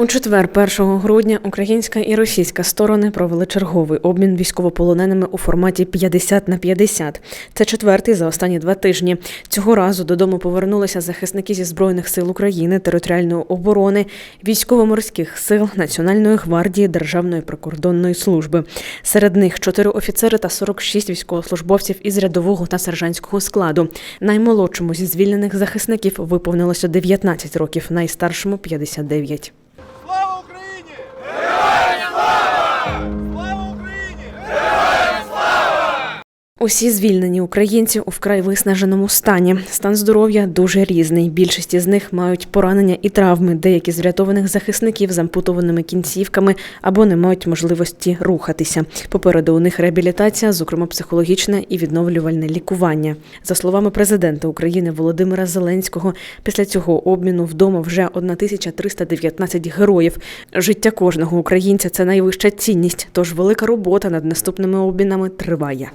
У четвер, 1 грудня, українська і російська сторони провели черговий обмін військовополоненими у форматі 50 на 50. Це четвертий за останні два тижні. Цього разу додому повернулися захисники зі збройних сил України, територіальної оборони, військово-морських сил, Національної гвардії, Державної прикордонної служби. Серед них чотири офіцери та 46 військовослужбовців із рядового та сержантського складу. Наймолодшому зі звільнених захисників виповнилося 19 років, найстаршому 59. Усі звільнені українці у вкрай виснаженому стані. Стан здоров'я дуже різний. Більшість із них мають поранення і травми. Деякі з врятованих захисників з ампутованими кінцівками або не мають можливості рухатися. Попереду у них реабілітація, зокрема психологічне і відновлювальне лікування. За словами президента України Володимира Зеленського, після цього обміну вдома вже 1319 героїв. Життя кожного українця це найвища цінність. Тож велика робота над наступними обмінами триває.